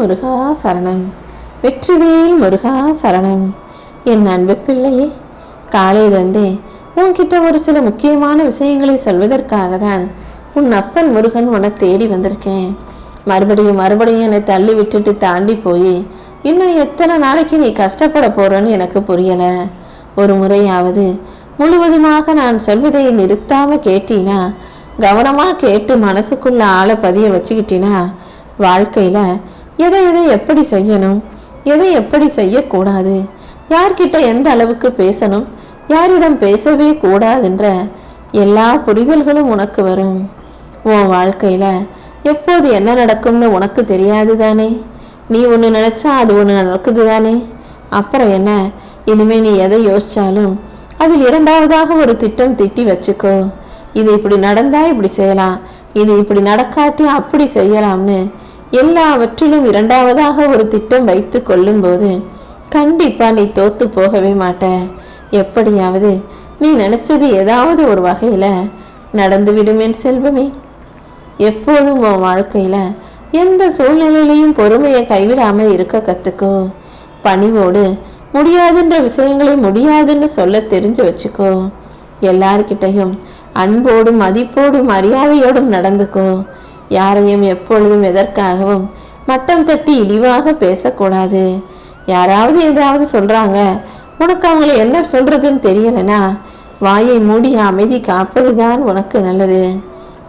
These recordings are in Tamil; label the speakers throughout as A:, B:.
A: முருகா சரணம். வெற்றிவேல் முருகா சரணம். என் அன்பு பிள்ளையே காலையிலிருந்தே உன்கிட்ட ஒரு சில முக்கியமான விஷயங்களை சொல்வதற்காக தான் உன் அப்பன் முருகன் உன தேடி வந்திருக்கேன். மறுபடியும் மறுபடியும் என்னை தள்ளி விட்டுட்டு தாண்டி போய் இன்னும் எத்தனை நாளைக்கு நீ கஷ்டப்பட போறன்னு எனக்கு புரியல. ஒரு முறையாவது முழுவதுமாக நான் சொல்வதை நிறுத்தாம கேட்டீனா கவனமா கேட்டு மனசுக்குள்ள ஆளை பதிய வச்சுக்கிட்டினா வாழ்க்கையில எதை எதை எப்படி செய்யணும்? எதை எப்படி செய்யக்கூடாது? யார்கிட்ட எந்த அளவுக்கு பேசணும்? யாரிடம் பேசவே கூடாதுன்ற எல்லா புரிதல்களும் உனக்கு வரும். உன் வாழ்க்கையில எப்போது என்ன நடக்கும்னு உனக்கு தெரியாது தானே? நீ ஒன்று நினைச்சா அது ஒன்று நடக்குது தானே? அப்புறம் என்ன? இனிமே நீ எதை யோசிச்சாலும் அதில் இரண்டாவதாக ஒரு திட்டம் திட்டி வச்சுக்கோ. இது இப்படி நடந்தா இப்படி செய்யலாம். இது இப்படி நடக்காட்டி அப்படி செய்யலாம்னு எல்லாவற்றிலும் இரண்டாவதாக ஒரு திட்டம் வைத்து கொள்ளும்போது கண்டிப்பா நீ தோத்து போகவே மாட்ட. எப்படியாவது நீ நினைச்சது ஏதாவது ஒரு வகையில நடந்து விடுமேன் செல்வமே. எப்போதும் உன் வாழ்க்கையில எந்த சூழ்நிலையிலையும் பொறுமையை கைவிடாம இருக்க கத்துக்கோ. பணிவோடு முடியாதுன்ற விஷயங்களை முடியாதுன்னு சொல்ல தெரிஞ்சு வச்சுக்கோ. எல்லார்கிட்டையும் அன்போடும் மதிப்போடும் மரியாதையோடும் நடந்துக்கோ. யாரையும் எப்பொழுதும் எதற்காகவும் மட்டம் தட்டி இழிவாக பேசக்கூடாது. யாராவது ஏதாவது சொல்றாங்க உனக்கு அவங்களை என்ன சொல்றதுன்னு தெரியலனா வாயை மூடி அமைதி காப்பதுதான் உனக்கு நல்லது.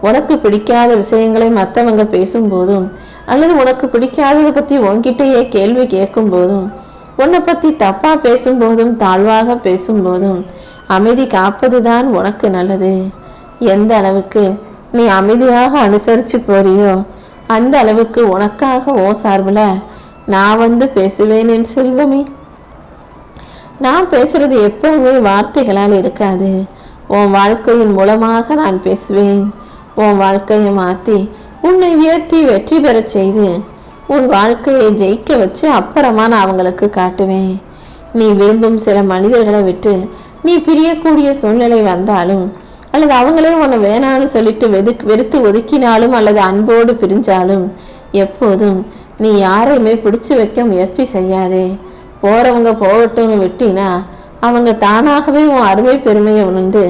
A: உனக்கு பிடிக்காத விஷயங்களை மற்றவங்க பேசும்போதும் அல்லது உனக்கு பிடிக்காததை பத்தி உன்கிட்டயே கேள்வி கேட்கும் போதும் உன்னை பத்தி தப்பா பேசும்போதும் தாழ்வாக பேசும்போதும் அமைதி காப்பதுதான் உனக்கு நல்லது. எந்த அளவுக்கு நீ அமைதியாக அனுசரிச்சு போறியோ? அந்த அளவுக்கு உனக்காக ஓ சார்புல நான் வந்து பேசுவேன் என் செல்வமே. நான் பேசுறது எப்பவுமே வார்த்தைகளால் இருக்காது. உன் வாழ்க்கையின் மூலமாக நான் பேசுவேன். உன் வாழ்க்கையை மாற்றி உன்னை உயர்த்தி வெற்றி பெறச் செய்து உன் வாழ்க்கையை ஜெயிக்க வச்சு அப்புறமா நான் அவங்களுக்கு காட்டுவேன். நீ விரும்பும் சில மனிதர்களை விட்டு நீ பிரியக்கூடிய சூழ்நிலை வந்தாலும் அல்லது அவங்களே உன்னை வேணான்னு சொல்லிட்டு வெது வெறுத்து ஒதுக்கினாலும் அல்லது அன்போடு பிரிஞ்சாலும் எப்போதும் நீ யாரையுமே பிடிச்சு வைக்க முயற்சி செய்யாதே. போறவங்க போகட்டும்னு விட்டினா அவங்க தானாகவே உன் அருமை பெருமையை உணர்ந்து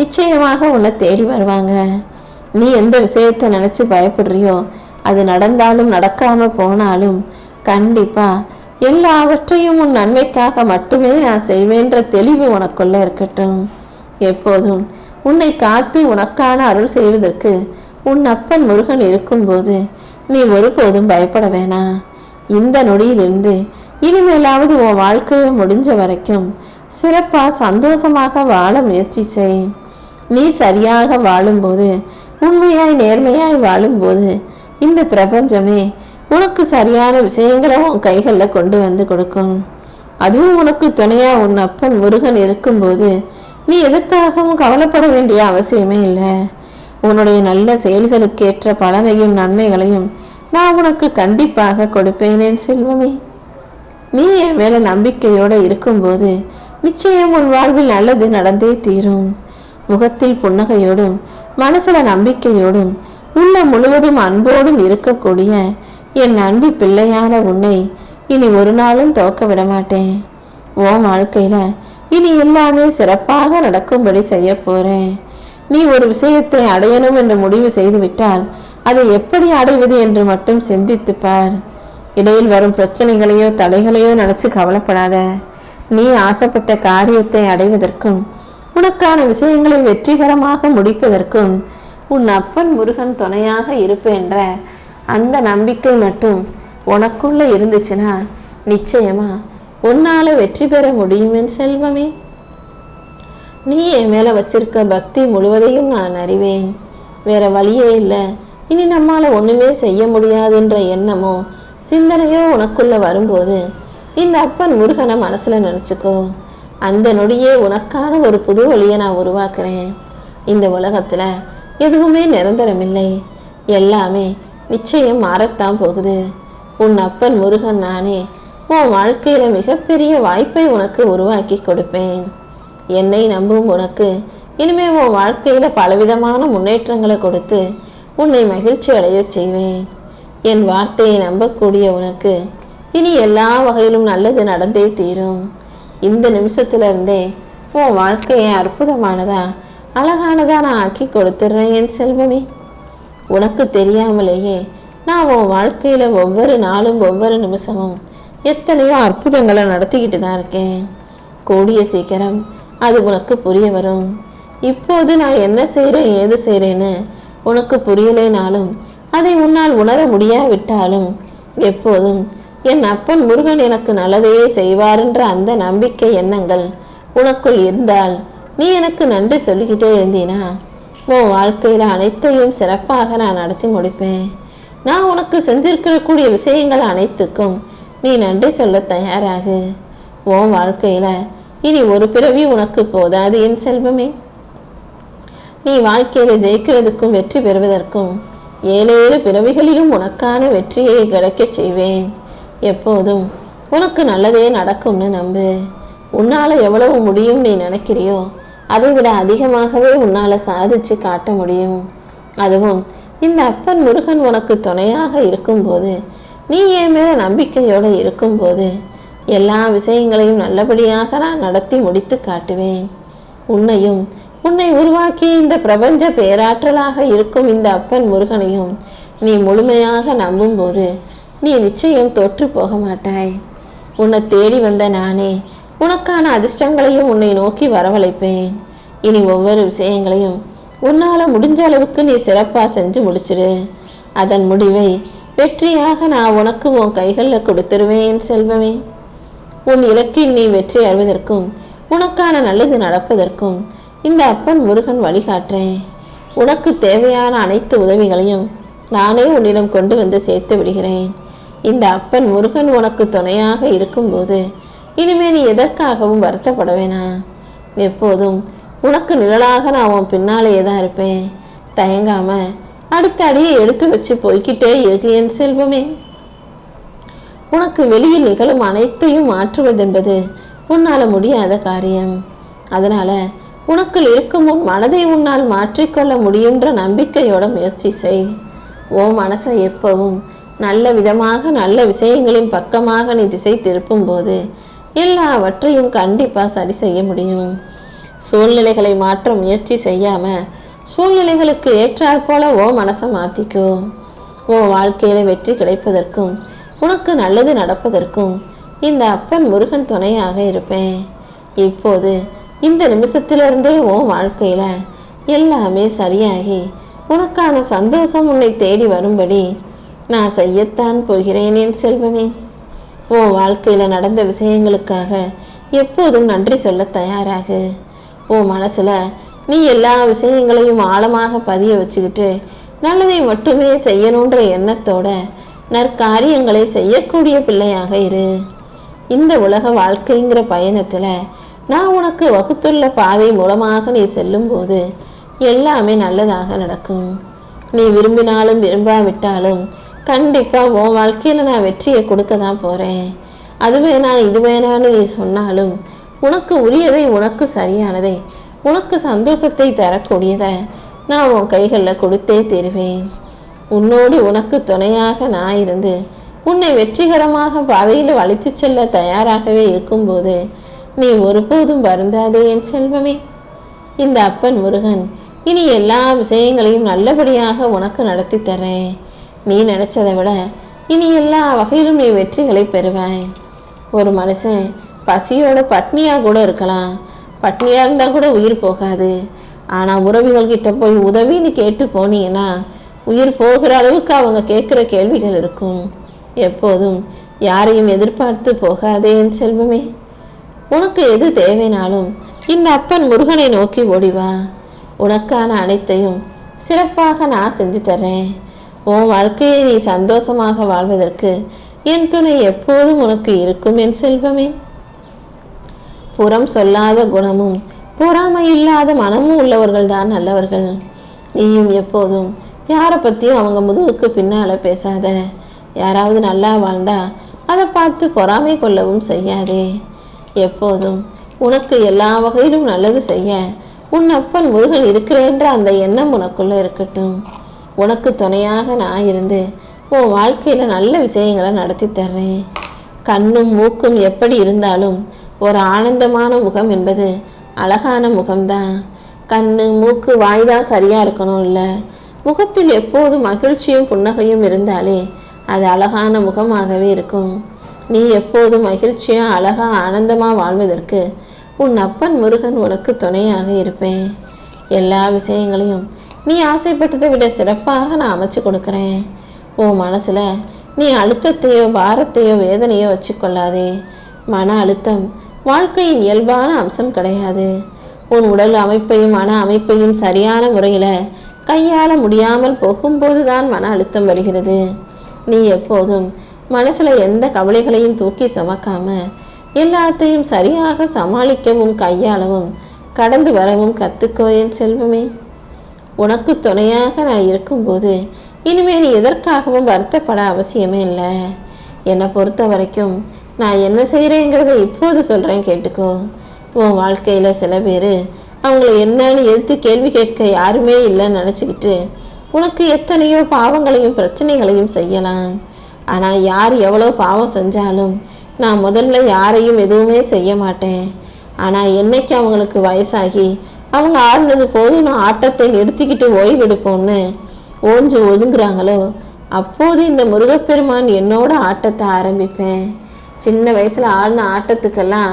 A: நிச்சயமாக உன்னை தேடி வருவாங்க. நீ எந்த விஷயத்தை நினைச்சு பயப்படுறியோ அது நடந்தாலும் நடக்காம போனாலும் கண்டிப்பா எல்லாவற்றையும் உன் நன்மைக்காக மட்டுமே நான் செய்வேன்ற தெளிவு உனக்குள்ள இருக்கட்டும். எப்போதும் உன்னை காத்து உனக்கான அருள் செய்வதற்கு உன் அப்பன் முருகன் இருக்கும்போது நீ ஒருபோதும் பயப்பட வேணாம் இந்த நொடியிலிருந்து இனிமேலாவது உன் வாழ்க்கையை முடிஞ்ச வரைக்கும் சிறப்பா சந்தோஷமாக வாழ முயற்சி செய். நீ சரியாக வாழும்போது உண்மையாய் நேர்மையாய் வாழும்போது இந்த பிரபஞ்சமே உனக்கு சரியான விஷயங்களை உன் கைகளில் கொண்டு வந்து கொடுக்கும். அதுவும் உனக்கு துணையா உன் அப்பன் முருகன் இருக்கும்போது நீ எதுக்காகவும் கவலைப்பட வேண்டிய அவசியமே இல்லை. உன்னுடைய நல்ல செயல்களுக்கேற்ற பலனையும் நன்மைகளையும் நான் உனக்கு கண்டிப்பாக கொடுப்பேனேன் செல்வமே. நீ என் மேல நம்பிக்கையோட இருக்கும்போது நிச்சயம் உன் வாழ்வில் நல்லது நடந்தே தீரும். முகத்தில் புன்னகையோடும் மனசுல நம்பிக்கையோடும் உள்ள முழுவதும் அன்போடும் இருக்கக்கூடிய என் அன்பு பிள்ளையான உன்னை இனி ஒரு நாளும் தோக்க விட மாட்டேன். உன் வாழ்க்கையில இனி எல்லாமே சிறப்பாக நடக்கும்படி செய்ய போறேன். நீ ஒரு விஷயத்தை அடையணும் என்று முடிவு செய்து விட்டால் அதை எப்படி அடைவது என்று மட்டும் சிந்தித்து பார். இடையில் வரும் பிரச்சனைகளையோ தடைகளையோ நினைச்சு கவலைப்படாத. நீ ஆசைப்பட்ட காரியத்தை அடைவதற்கும் உனக்கான விஷயங்களை வெற்றிகரமாக முடிப்பதற்கும் உன் அப்பன் முருகன் துணையாக இருப்பேன்ற அந்த நம்பிக்கை மட்டும் உனக்குள்ள இருந்துச்சுன்னா நிச்சயமா உன்னால வெற்றி பெற முடியும் என் செல்வமே. நீ என் மேல வச்சிருக்க பக்தி முழுவதையும் நான் அறிவேன். வேற வழியே இல்லை. இனி நம்மால ஒண்ணுமே செய்ய முடியாதுன்ற எண்ணமோ சிந்தனையோ உனக்குள்ள வரும்போது இந்த அப்பன் முருகனை மனசுல நினைச்சுக்கோ. அந்த நொடியே உனக்கான ஒரு புது வழியை நான் உருவாக்குறேன். இந்த உலகத்துல எதுவுமே நிரந்தரமில்லை. எல்லாமே நிச்சயம் மாறத்தான் போகுது. உன் அப்பன் முருகன் நானே உன் வாழ்க்கையில் மிகப்பெரிய வாய்ப்பை உனக்கு உருவாக்கி கொடுப்பேன். என்னை நம்பும் உனக்கு இனிமே உன் வாழ்க்கையில் பலவிதமான முன்னேற்றங்களை கொடுத்து உன்னை மகிழ்ச்சி அடைய செய்வேன். என் வார்த்தையை நம்பக்கூடிய உனக்கு இனி எல்லா வகையிலும் நல்லது நடந்தே தீரும். இந்த நிமிஷத்துல இருந்தே உன் வாழ்க்கையை அற்புதமானதா அழகானதா நான் ஆக்கி கொடுத்துடுறேன் என் செல்வமே. உனக்கு தெரியாமலேயே நான் உன் வாழ்க்கையில் ஒவ்வொரு நாளும் ஒவ்வொரு நிமிஷமும் எத்தனையோ அற்புதங்களை நடத்திக்கிட்டு தான் இருக்கேன். கூடிய சீக்கிரம் அது உனக்கு புரிய வரும். இப்போது நான் என்ன செய்கிறேன் ஏது செய்கிறேன்னு உனக்கு புரியலைனாலும் அதை உன்னால் உணர முடியாவிட்டாலும் எப்போதும் என் அப்பன் முருகன் எனக்கு நல்லதையே செய்வார்ன்ற அந்த நம்பிக்கை எண்ணங்கள் உனக்குள் இருந்தால் நீ எனக்கு நன்றி சொல்லிக்கிட்டே இருந்தீனா? உன் வாழ்க்கையில் அனைத்தையும் சிறப்பாக நான் நடத்தி முடிப்பேன். நான் உனக்கு செஞ்சிருக்கிற கூடிய விஷயங்கள் அனைத்துக்கும் நீ நன்றி சொல்ல தயாராகு. உன் வாழ்க்கையில இனி ஒரு பிறவி உனக்கு போதாது என் செல்வமே. நீ வாழ்க்கையில ஜெயிக்கிறதுக்கும் வெற்றி பெறுவதற்கும் ஏழு ஏழு பிறவிகளிலும் உனக்கான வெற்றியை கிடைக்கச் செய்வேன். எப்போதும் உனக்கு நல்லதே நடக்கும்னு நம்பு. உன்னால எவ்வளவு முடியும் நீ நினைக்கிறியோ அதை விட அதிகமாகவே உன்னால சாதிச்சு காட்ட முடியும். அதுவும் இந்த அப்பன் முருகன் உனக்கு துணையாக இருக்கும்போது நீ என் மேல நம்பிக்கையோடு இருக்கும்போது எல்லா விஷயங்களையும் நல்லபடியாக நான் நடத்தி முடித்து காட்டுவேன். உன்னையும் உன்னை உருவாக்கி இந்த பிரபஞ்ச பேராற்றலாக இருக்கும் இந்த அப்பன் முருகனையும் நீ முழுமையாக நம்பும்போது நீ நிச்சயம் தோற்று போக மாட்டாய். உன்னை தேடி வந்த நானே உனக்கான அதிர்ஷ்டங்களையும் உன்னை நோக்கி வரவழைப்பேன். இனி ஒவ்வொரு விஷயங்களையும் உன்னால முடிஞ்ச அளவுக்கு நீ சிறப்பாக செஞ்சு முடிச்சிடு. அதன் முடிவை வெற்றியாக நான் உனக்கு உன் கைகளில் கொடுத்துருவேன் செல்வமே. உன் இலக்கில் நீ வெற்றி அடைவதற்கும் உனக்கான நல்லது நடப்பதற்கும் இந்த அப்பன் முருகன் வழிகாட்டுறேன். உனக்கு தேவையான அனைத்து உதவிகளையும் நானே உன்னிடம் கொண்டு வந்து சேர்த்து விடுகிறேன். இந்த அப்பன் முருகன் உனக்கு துணையாக இருக்கும்போது இனிமே நீ எதற்காகவும் வருத்தப்பட வேணாம். எப்போதும் உனக்கு நிழலாக நான் உன் பின்னாலேயே தான் இருப்பேன். தயங்காமல் அடுத்த அடியை எடுத்து வச்சு போய்க்கிட்டே இருக்கு என் செல்வமே உனக்கு வெளியில் நிகழும் அனைத்தையும் மாற்றுவதென்பது உன்னால் முடியாத காரியம். அதனால உனக்குள் இருக்கும் உன் மனதை உன்னால் மாற்றிக்கொள்ள முடியுன்ற நம்பிக்கையோட முயற்சி செய். ஓ மனசை எப்பவும் நல்ல விதமாக நல்ல விஷயங்களின் பக்கமாக நீ திசை திருப்பும் போது எல்லாவற்றையும் கண்டிப்பாக சரி செய்ய முடியும். சூழ்நிலைகளை மாற்ற முயற்சி செய்யாமல் சூழ்நிலைகளுக்கு ஏற்றாற் போல ஓ மனசை மாத்திக்கோ. உன் வாழ்க்கையில வெற்றி கிடைப்பதற்கும் உனக்கு நல்லது நடப்பதற்கும் இந்த அப்பன் முருகன் துணையாக இருப்பேன். இப்போது இந்த நிமிஷத்திலிருந்தே உன் வாழ்க்கையில எல்லாமே சரியாகி உனக்கான சந்தோஷம் உன்னை தேடி வரும்படி நான் செய்யத்தான் போகிறேன் என் செல்வமே. உன் வாழ்க்கையில நடந்த விஷயங்களுக்காக எப்போதும் நன்றி சொல்ல தயாராகு. உன் மனசுல நீ எல்லா விஷயங்களையும் ஆழமாக பதிய வச்சுக்கிட்டு நல்லதை மட்டுமே செய்யணுன்ற எண்ணத்தோட நற்காரியங்களை செய்யக்கூடிய பிள்ளையாக இரு. இந்த உலக வாழ்க்கைங்கிற பயணத்தில் நான் உனக்கு வகுத்துள்ள பாதை மூலமாக நீ செல்லும்போது எல்லாமே நல்லதாக நடக்கும். நீ விரும்பினாலும் விரும்பாவிட்டாலும் கண்டிப்பாக உன் வாழ்க்கையில் நான் வெற்றியை கொடுக்க தான் போகிறேன் அது வேணா இது வேணான்னு நீ சொன்னாலும் உனக்கு உரியதை உனக்கு சரியானதை உனக்கு சந்தோஷத்தை தரக்கூடியதை நான் உன் கைகளில் கொடுத்தே தருவேன். உன்னோடு உனக்கு துணையாக நான் இருந்து உன்னை வெற்றிகரமாக பாதையில் வலித்து செல்ல தயாராகவே இருக்கும்போது நீ ஒருபோதும் வருந்தாதே என் செல்வமே. இந்த அப்பன் முருகன் இனி எல்லா விஷயங்களையும் நல்லபடியாக உனக்கு நடத்தி தரேன். நீ நினைச்சதை விட இனி எல்லா வகையிலும் நீ வெற்றிகளை பெறுவாய். ஒரு மனுஷன் பசியோட பட்னியாக கூட இருக்கலாம். பட்னியா இருந்தால் கூட உயிர் போகாது. ஆனால் உறவுகள்கிட்ட போய் உதவின்னு கேட்டு போனீங்கன்னா உயிர் போகிற அளவுக்கு அவங்க கேட்குற கேள்விகள் இருக்கும். எப்போதும் யாரையும் எதிர்பார்த்து போகாதே என் செல்வமே. உனக்கு எது தேவைனாலும் இந்த அப்பன் முருகனை நோக்கி ஓடிவா உனக்கான அனைத்தையும் சிறப்பாக நான் செஞ்சு தர்றேன். உன் வாழ்க்கையை நீ சந்தோஷமாக வாழ்வதற்கு என் துணை எப்போதும் உனக்கு இருக்கும் என் செல்வமே. புறம் சொல்லாத குணமும் பொறாமை இல்லாத மனமும் உள்ளவர்கள் தான் நல்லவர்கள். நீயும் எப்போதும் யாரை பற்றியும் அவங்க முதுகுக்கு பின்னால பேசாத. யாராவது நல்லா வாழ்ந்தா அதை பார்த்து பொறாமை கொள்ளவும் செய்யாதே. எப்போதும் உனக்கு எல்லா வகையிலும் நல்லது செய்ய உன் அப்பன் முருகன் இருக்கிறேன்ற அந்த எண்ணம் உனக்குள்ளே இருக்கட்டும். உனக்கு துணையாக நான் இருந்து உன் வாழ்க்கையில் நல்ல விஷயங்களை நடத்தி தர்றேன். கண்ணும் மூக்கும் எப்படி இருந்தாலும் ஒரு ஆனந்தமான முகம் என்பது அழகான முகம்தான். கண்ணு மூக்கு வாய் தான் சரியாக இருக்கணும் இல்லை. முகத்தில் எப்போதும் மகிழ்ச்சியும் புன்னகையும் இருந்தாலே அது அழகான முகமாகவே இருக்கும். நீ எப்போதும் மகிழ்ச்சியாக அழகாக ஆனந்தமாக வாழ்வதற்கு உன் அப்பன் முருகன் உனக்கு துணையாக இருப்பேன். எல்லா விஷயங்களையும் நீ ஆசைப்பட்டதை விட சிறப்பாக நான் அமைச்சு கொடுக்குறேன். உன் மனசில் நீ அழுத்தத்தையோ பாரத்தையோ வேதனையோ வச்சுக்கொள்ளாதே. மன அழுத்தம் வாழ்க்கையின் இயல்பான அம்சம் கிடையாது. உன் உடல் அமைப்பையும் மன அமைப்பையும் சரியான முறையில் கையாள முடியாமல் போகும்போது தான் மன அழுத்தம் வருகிறது. நீ எப்போதும் மனசில் எந்த கவலைகளையும் தூக்கி சுமக்காம எல்லாத்தையும் சரியாக சமாளிக்கவும் கையாளவும் கடந்து வரவும் கத்துக்கோ என் செல்வமே. உனக்கு துணையாக நான் இருக்கும்போது இனிமேல் நீ எதற்காகவும் வருத்தப்பட அவசியமே இல்லை. என்னை பொறுத்த வரைக்கும் நான் என்ன செய்கிறேங்கிறத இப்போது சொல்கிறேன் கேட்டுக்கோ. உன் வாழ்க்கையில் சில பேர் அவங்கள என்னன்னு எதிர்த்து கேள்வி கேட்க யாருமே இல்லைன்னு நினச்சிக்கிட்டு உனக்கு எத்தனையோ பாவங்களையும் பிரச்சனைகளையும் செய்யலாம். ஆனால் யார் எவ்வளோ பாவம் செஞ்சாலும் நான் முதல்ல யாரையும் எதுவுமே செய்ய மாட்டேன். ஆனால் என்னைக்கு அவங்களுக்கு வயசாகி அவங்க ஆடினது போதும் நான் ஆட்டத்தை நிறுத்திக்கிட்டு ஓய்வெடுப்போம்னு ஓஞ்சு ஒதுங்குறாங்களோ அப்போது இந்த முருகப்பெருமான் என்னோட ஆட்டத்தை ஆரம்பிப்பேன். சின்ன வயசுல ஆடின ஆட்டத்துக்கெல்லாம்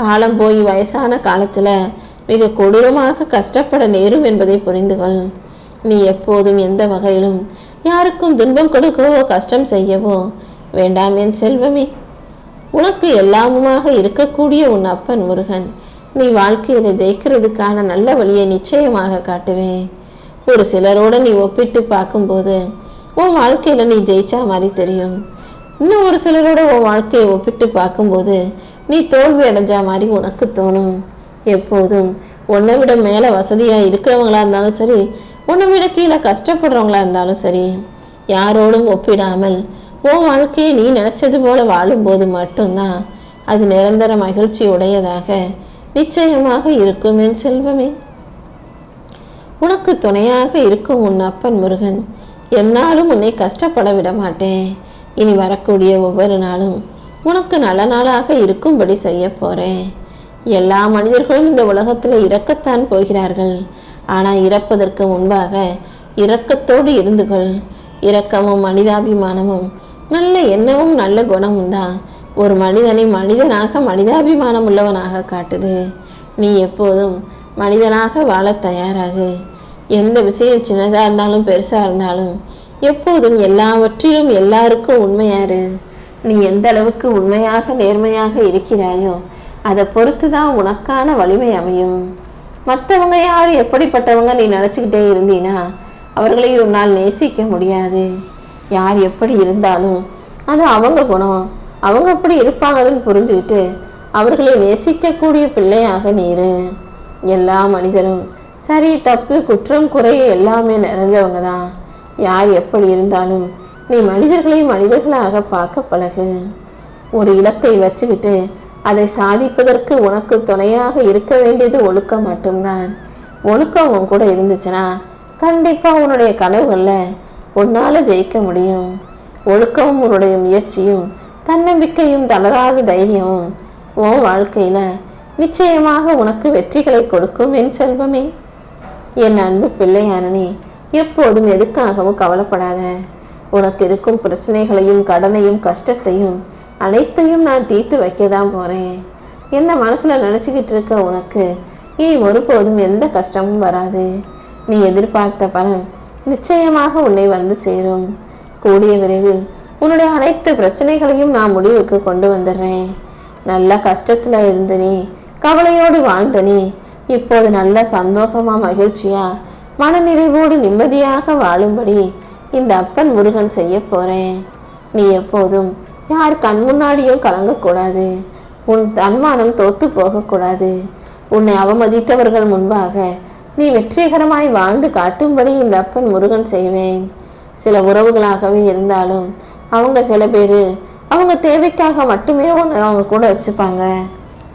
A: காலம் போய் வயசான காலத்துல மிக கொடூரமாக கஷ்டப்பட நேரும் என்பதை புரிந்து கொள். நீ எப்போதும் எந்த வகையிலும் யாருக்கும் துன்பம் கொடுக்கவோ கஷ்டம் செய்யவோ வேண்டாம் என் செல்வமே. உனக்கு எல்லாமுமாக இருக்கக்கூடிய உன் அப்பன் முருகன் நீ வாழ்க்கையில ஜெயிக்கிறதுக்கான நல்ல வழியை நிச்சயமாக காட்டுவேன் ஒரு சிலரோட நீ ஒப்பிட்டு பார்க்கும்போது உன் வாழ்க்கையில நீ ஜெயிச்சா மாதிரி தெரியும். இன்னும் ஒரு சிலரோட உன் வாழ்க்கையை ஒப்பிட்டு பார்க்கும்போது நீ தோல்வி அடைஞ்சா மாதிரி உனக்கு தோணும். எப்போதும் உன்னை விட மேல வசதியா இருக்கிறவங்களா இருந்தாலும் சரி உன்னை விட கீழே கஷ்டப்படுறவங்களா இருந்தாலும் சரி யாரோடும் ஒப்பிடாமல் உன் வாழ்க்கையை நீ நினைச்சது போல வாழும்போது மட்டும்தான் அது நிரந்தர மகிழ்ச்சி உடையதாக நிச்சயமாக இருக்கும் என் செல்வமே. உனக்கு துணையாக இருக்கும் உன் அப்பன் முருகன். என்னாலும் உன்னை கஷ்டப்பட விட மாட்டேன். இனி வரக்கூடிய ஒவ்வொரு நாளும் உனக்கு நல்ல நாளாக இருக்கும்படி செய்ய போறேன். எல்லா மனிதர்களும் இந்த உலகத்துல இறக்கத்தான் போகிறார்கள். ஆனா இறப்பதற்கு முன்பாக இரக்கத்தோடு இருந்து கொள். இரக்கமும் மனிதாபிமானமும் நல்ல எண்ணமும் நல்ல குணமும் தான் ஒரு மனிதனை மனிதனாக மனிதாபிமானம் உள்ளவனாக காட்டுது. நீ எப்போதும் மனிதனாக வாழ தயாராகு. எந்த விஷயம் சின்னதா இருந்தாலும் பெருசா இருந்தாலும் எப்போதும் எல்லாவற்றிலும் எல்லாருக்கும் உண்மையாரு. நீ எந்த அளவுக்கு உண்மையாக நேர்மையாக இருக்கிறாயோ அதை பொறுத்து தான் உனக்கான வலிமை அமையும். மற்றவங்க யார் எப்படிப்பட்டவங்க நீ நினச்சிக்கிட்டே இருந்தீனா அவர்களை உன்னால் நேசிக்க முடியாது. யார் எப்படி இருந்தாலும் அது அவங்க குணம். அவங்க அப்படி இருப்பாங்கன்னு புரிஞ்சுக்கிட்டு அவர்களை நேசிக்கக்கூடிய பிள்ளையாக நீரு. எல்லா மனிதரும் சரி தப்பு குற்றம் குறை எல்லாமே நிறைஞ்சவங்க தான் யார் எப்படி இருந்தாலும் நீ மனிதர்களை மனிதர்களாக பார்க்க பழகு. ஒரு இலக்கை வச்சுக்கிட்டு அதை சாதிப்பதற்கு உனக்கு துணையாக இருக்க வேண்டியது ஒழுக்கம் மட்டும்தான். ஒழுக்கம் உன் கூட இருந்துச்சுன்னா கண்டிப்பாக உன்னுடைய கனவுகளில் உன்னால ஜெயிக்க முடியும். ஒழுக்கமும் உன்னுடைய முயற்சியும் தன்னம்பிக்கையும் தளராத தைரியமும் உன் வாழ்க்கையில நிச்சயமாக உனக்கு வெற்றிகளை கொடுக்கும் என் செல்வமே. என் அன்பு பிள்ளையானனே எப்போதும் எதுக்காகவும் கவலைப்படாத. உனக்கு இருக்கும் பிரச்சனைகளையும் கடனையும் கஷ்டத்தையும் அனைத்தையும் நான் தீர்த்து வைக்க தான் போறேன். என்ன மனசுல நினச்சிக்கிட்டு இருக்க உனக்கு? இனி ஒருபோதும் எந்த கஷ்டமும் வராது. நீ எதிர்பார்த்த பலன் நிச்சயமாக உன்னை வந்து சேரும். கூடிய விரைவில் உன்னுடைய அனைத்து பிரச்சனைகளையும் நான் முடிவுக்கு கொண்டு வந்துடுறேன். நல்ல கஷ்டத்துல இருந்த நீ கவலையோடு வாழ்ந்த நீ இப்போது நல்ல சந்தோஷமா மகிழ்ச்சியா மனநிறைவோடு நிம்மதியாக வாழும்படி இந்த அப்பன் முருகன் செய்ய போறேன். நீ எப்போதும் யார் கண் முன்னாடியும் கலங்கக்கூடாது. உன் தன்மானம் தோத்து போகக்கூடாது. உன்னை அவமதித்தவர்கள் முன்பாக நீ வெற்றிகரமாய் வாழ்ந்து காட்டும்படி இந்த அப்பன் முருகன் செய்வேன். சில உறவுகளாகவே இருந்தாலும் அவங்க சில பேர் அவங்க தேவைக்காக மட்டுமே உன்னை அவங்க கூட வச்சுப்பாங்க.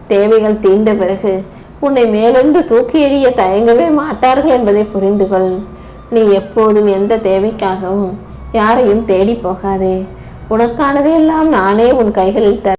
A: தேவைகள் தீர்ந்த பிறகு உன்னை மேலிருந்து தூக்கி எறிய தயங்கவே மாட்டார்கள் என்பதை புரிந்து கொள் நீ எப்போதும் எந்த தேவைக்காகவும் யாரையும் தேடி போகாதே. உனக்கானதையெல்லாம் நானே உன் கைகளில் தர